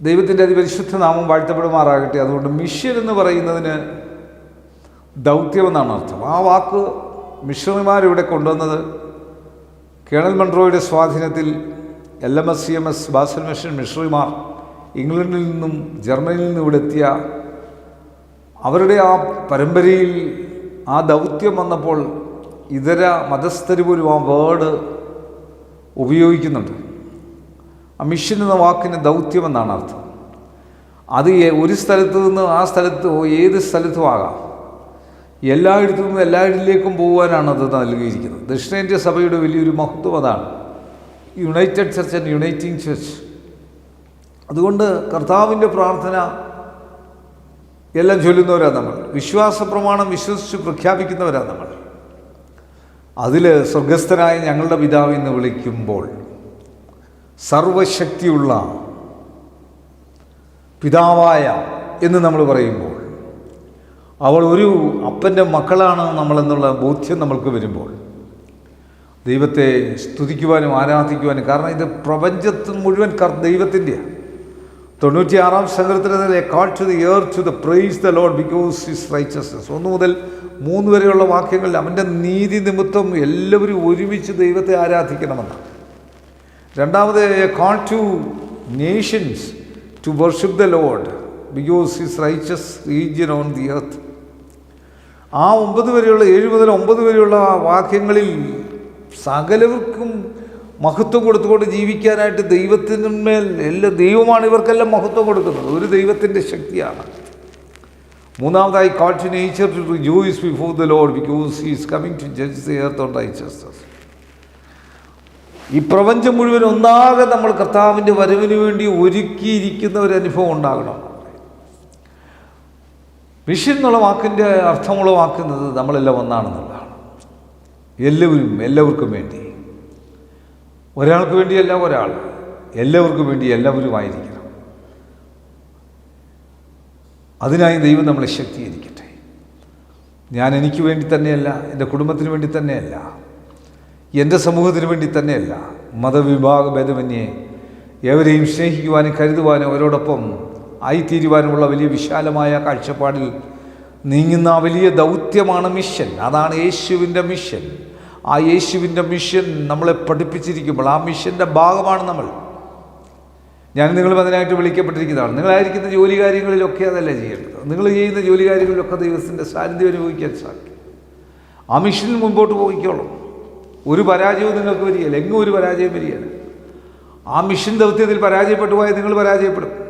ദൈവത്തിന്റെ അതിപരിശുദ്ധ നാമം വാഴ്ത്തപ്പെടുമാറാകട്ടെ. അതുകൊണ്ട് മിഷൻ എന്ന് പറയുന്നതിന് ദൗത്യമെന്നാണ് അർത്ഥം. ആ വാക്ക് മിഷണറിമാരിവിടെ കൊണ്ടുവന്നത് കേണൽ മൺട്രോയുടെ സ്വാധീനത്തിൽ L M S C M S Basel mission മിഷണറിമാർ ഇംഗ്ലണ്ടിൽ നിന്നും ജർമ്മനിയിൽ നിന്നും ഇവിടെ എത്തിയ അവരുടെ ആ പരമ്പരയിൽ ആ ദൗത്യം വന്നപ്പോൾ ഇതര മതസ്ഥര് പോലും ആ വേർഡ് ഉപയോഗിക്കുന്നുണ്ട്. ആ മിഷൻ എന്ന വാക്കിന് ദൗത്യമെന്നാണ് അർത്ഥം. അത് ഒരു സ്ഥലത്ത് നിന്ന് ആ സ്ഥലത്ത് ഏത് സ്ഥലത്തും ആകാം. എല്ലായിടത്തു നിന്നും എല്ലായിടത്തിലേക്കും പോകാനാണ് അത് നൽകിയിരിക്കുന്നത്. ദക്ഷിണേന്ത്യ സഭയുടെ വലിയൊരു മഹത്വം അതാണ്. United church and uniting church അതുകൊണ്ട് കർത്താവിന്റെ പ്രാർത്ഥന എല്ലാം ചൊല്ലുന്നവരാണ് നമ്മൾ. വിശ്വാസ പ്രമാണം വിശ്വസിച്ച് പ്രഖ്യാപിക്കുന്നവരാണ് നമ്മൾ. അതിൽ സ്വർഗസ്ഥനായ ഞങ്ങളുടെ പിതാവ് എന്ന് വിളിക്കുമ്പോൾ സർവശക്തിയുള്ള പിതാവായ എന്ന് നമ്മൾ പറയുമ്പോൾ അവൾ ഒരു അപ്പന്റെ മക്കളാണ് നമ്മളെന്നുള്ള ബോധ്യം നമ്മൾക്ക് വരുമ്പോൾ ദൈവത്തെ സ്തുതിക്കുവാനും ആരാധിക്കുവാനും കാരണം ഇത് പ്രപഞ്ചത്തിൽ മുഴുവൻ കർ ദൈവത്തിന്റെയാണ് തൊണ്ണൂറ്റിയാറാം സങ്കീർത്തനത്തിലെ call to the earth to the praise the Lord because his righteousness ഒന്ന് മുതൽ മൂന്ന് വരെയുള്ള വാക്യങ്ങളിൽ അവന്റെ നീതി നിമിത്തം എല്ലാവരും ഒരുമിച്ച് ദൈവത്തെ ആരാധിക്കണമെന്നാണ്. രണ്ടാമത് call to nations to worship the Lord because his righteous region on the earth ആ ഒമ്പത് വരെയുള്ള ഏഴ് മുതൽ ഒമ്പത് വരെയുള്ള വാക്യങ്ങളിൽ സകലവർക്കും മഹത്വം കൊടുത്തുകൊണ്ട് ജീവിക്കാനായിട്ട് ദൈവത്തിന്മേൽ എല്ലാ ദൈവമാണ് ഇവർക്കെല്ലാം മഹത്വം കൊടുക്കുന്നത്. ഒരു ദൈവത്തിന്റെ ശക്തിയാണ്. മൂന്നാമതായി call to nature to joys before the Lord because is coming to judge the earth on righteousness ഈ പ്രപഞ്ചം മുഴുവൻ ഒന്നാകെ നമ്മൾ കർത്താവിന്റെ വരവിന് വേണ്ടി ഒരുക്കിയിരിക്കുന്ന ഒരു അനുഭവം ഉണ്ടാകണം. മിഷൻ എന്നുള്ള വാക്കിന്റെ അർത്ഥമുളവാക്കുന്നത് നമ്മളെല്ലാം ഒന്നാണെന്നുള്ളതാണ്. എല്ലാവരും എല്ലാവർക്കും വേണ്ടി. ഒരാൾക്ക് വേണ്ടിയല്ല ഒരാൾ. എല്ലാവർക്കും വേണ്ടി എല്ലാവരും ആയിരിക്കണം. അതിനായി ദൈവം നമ്മളെ ശക്തീകരിക്കട്ടെ. ഞാൻ എനിക്ക് വേണ്ടി തന്നെയല്ല എന്റെ കുടുംബത്തിന് വേണ്ടി തന്നെയല്ല. എന്റെ സമൂഹത്തിന് വേണ്ടി തന്നെയല്ല മതവിഭാഗ ഭേദമന്യേ ഏവരെയും സ്നേഹിക്കുവാനും കരുതുവാനും അവരോടൊപ്പം ആയിത്തീരുവാനുമുള്ള വലിയ വിശാലമായ കാഴ്ചപ്പാടിൽ നീങ്ങുന്ന വലിയ ദൗത്യമാണ് മിഷൻ. അതാണ് യേശുവിന്റെ മിഷൻ. ആ യേശുവിന്റെ മിഷൻ നമ്മളെ പഠിപ്പിച്ചിരിക്കുമ്പോൾ ആ മിഷന്റെ ഭാഗമാണ് നമ്മൾ. ഞാൻ നിങ്ങളും അതിനായിട്ട് വിളിക്കപ്പെട്ടിരിക്കുന്നതാണ്. നിങ്ങളായിരിക്കുന്ന ജോലി കാര്യങ്ങളിലൊക്കെ അതല്ല ചെയ്യേണ്ടത്? നിങ്ങൾ ചെയ്യുന്ന ജോലി കാര്യങ്ങളിലൊക്കെ ദൈവത്തിന്റെ സാന്നിധ്യം അനുഭവിക്കാൻ സാധിക്കും. ആ മിഷനിൽ മുമ്പോട്ട് പോയിക്കോളും. ഒരു പരാജയവും നിങ്ങൾക്ക് വരികയില്ല. എങ്ങും ഒരു പരാജയം വരികയില്ല. ആ മിഷൻ ദൗത്യത്തിൽ പരാജയപ്പെട്ടു പോയാൽ നിങ്ങൾ പരാജയപ്പെടും.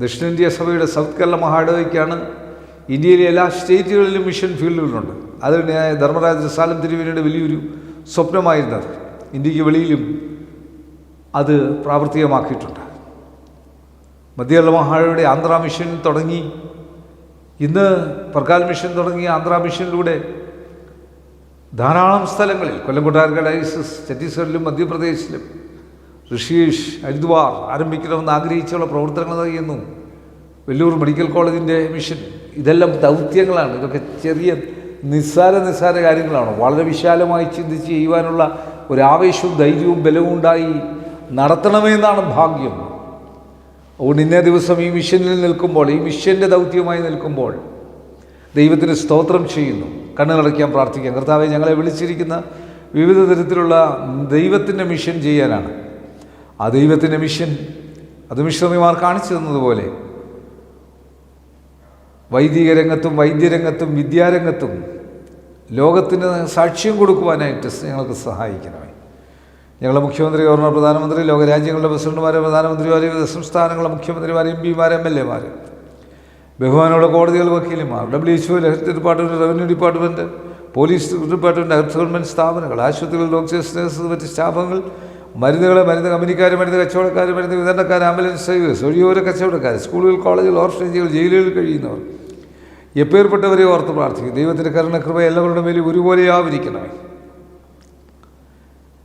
ദക്ഷിണേന്ത്യ സഭയുടെ സൗത്ത് കേരള മഹാഡവയ്ക്കാണ് ഇന്ത്യയിലെ എല്ലാ സ്റ്റേറ്റുകളിലും മിഷൻ ഫീൽഡുകളുണ്ട്. അതിന് ധർമ്മരാജ സാലം തിരുവേനിയുടെ വലിയൊരു സ്വപ്നമായിരുന്നത്. ഇന്ത്യയ്ക്ക് വെളിയിലും അത് പ്രാവർത്തികമാക്കിയിട്ടുണ്ട്. മധ്യകേരള മഹാഡവയുടെ ആന്ധ്ര മിഷൻ തുടങ്ങി ഇന്ന് പ്രകാൽ മിഷൻ തുടങ്ങിയ ആന്ധ്ര മിഷനിലൂടെ ധാരാളം സ്ഥലങ്ങളിൽ കൊല്ലം ഡയസിസ് ഛത്തീസ്ഗഡിലും മധ്യപ്രദേശിലും ഋഷീഷ് ഹരിദ്വാർ ആരംഭിക്കണമെന്ന് ആഗ്രഹിച്ചുള്ള പ്രവർത്തനങ്ങൾ ചെയ്യുന്നു. വെല്ലൂർ മെഡിക്കൽ കോളേജിന്റെ മിഷൻ. ഇതെല്ലാം ദൗത്യങ്ങളാണ്. ഇതൊക്കെ ചെറിയ നിസ്സാര നിസ്സാര കാര്യങ്ങളാണ്. വളരെ വിശാലമായി ചിന്തിച്ച് ചെയ്യുവാനുള്ള ഒരു ആവേശവും ധൈര്യവും ബലവും ഉണ്ടായി നടത്തണമെന്നാണ് ഭാഗ്യം. അതുകൊണ്ട് ഇന്നേ ദിവസം ഈ മിഷനിൽ നിൽക്കുമ്പോൾ ഈ മിഷന്റെ ദൗത്യമായി നിൽക്കുമ്പോൾ ദൈവത്തിന് സ്തോത്രം ചെയ്യുന്നു. കണ്ണുകളടയ്ക്കാൻ പ്രാർത്ഥിക്കാം. കർത്താവെ ഞങ്ങളെ വിളിച്ചിരിക്കുന്ന വിവിധ തരത്തിലുള്ള ദൈവത്തിന്റെ മിഷൻ ചെയ്യാനാണ്. ആ ദൈവത്തിന്റെ മിഷൻ അത് മിശ്രമിമാർ കാണിച്ചു തന്നതുപോലെ വൈദിക രംഗത്തും വൈദ്യരംഗത്തും വിദ്യാരംഗത്തും ലോകത്തിന് സാക്ഷ്യം കൊടുക്കുവാനായിട്ട് ഞങ്ങൾക്ക് സഹായിക്കണമേ. ഞങ്ങളുടെ മുഖ്യമന്ത്രി ഗവർണർ പ്രധാനമന്ത്രി ലോകരാജ്യങ്ങളുടെ പ്രസിഡന്റുമാരെ പ്രധാനമന്ത്രിമാരെ വിവിധ സംസ്ഥാനങ്ങളുടെ മുഖ്യമന്ത്രിമാരെ എം പിമാർ എം എൽ എമാർ ബഹുമാനമുള്ള കോടതികൾ വക്കീലുമാർ W H O health department revenue department police department health government സ്ഥാപനങ്ങൾ ആശുപത്രികൾ ഡോക്ടേഴ്സ് നഴ്സസ് മറ്റ് സ്റ്റാഫുകൾ മരുന്നുകൾ മരുന്ന് കമ്പനിക്കാർ മരുന്ന് കച്ചവടക്കാർ മരുന്ന് വിതരണക്കാർ ആംബുലൻസ് ഡ്രൈവേഴ്സ് ഒഴിയോര കച്ചവടക്കാർ സ്കൂളുകൾ കോളേജുകൾ ഓർഫനേജുകൾ ജയിലുകളിൽ കഴിയുന്നവർ. എപ്പേർപ്പെട്ടവരെ ഓർത്ത് പ്രാർത്ഥിക്കും. ദൈവത്തിന്റെ കരുണകൃപ എല്ലാവരുടെ മേലും ഒരുപോലെയാവിരിക്കണമേ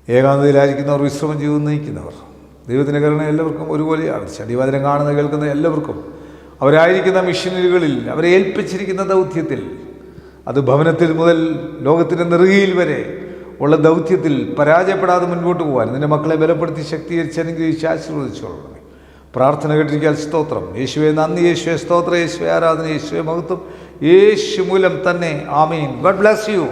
ഏകാന്തതയിലായിരിക്കുന്നവർ വിശ്രമം ജീവിതം നയിക്കുന്നവർ. ദൈവത്തിന്റെ കരുണ എല്ലാവർക്കും ഒരുപോലെയാണ്. അടിവാദനം കാണുന്ന കേൾക്കുന്ന എല്ലാവർക്കും. അവരായിരിക്കുന്ന മിഷനറികളിൽ അവരെ ഏൽപ്പിച്ചിരിക്കുന്ന ദൗത്യത്തിൽ അത് ഭവനത്തിൽ മുതൽ ലോകത്തിന്റെ നെറുകയിൽ വരെ ഉള്ള ദൗത്യത്തിൽ പരാജയപ്പെടാതെ മുൻപോട്ട് പോകാൻ നിന്റെ മക്കളെ ബലപ്പെടുത്തി ശക്തീകരിച്ച് അനുഗ്രഹിച്ച് ആശീർവദിച്ചോളണമേ. പ്രാർത്ഥന കേട്ടിരിക്കാൻ സ്തോത്രം. യേശുവെ നന്ദി യേശുവെ സ്തോത്രം. യേശുവെ ആരാധന യേശുവെ മഹത്വം. യേശു മൂലം തന്നെ. ആമീൻ. God bless you.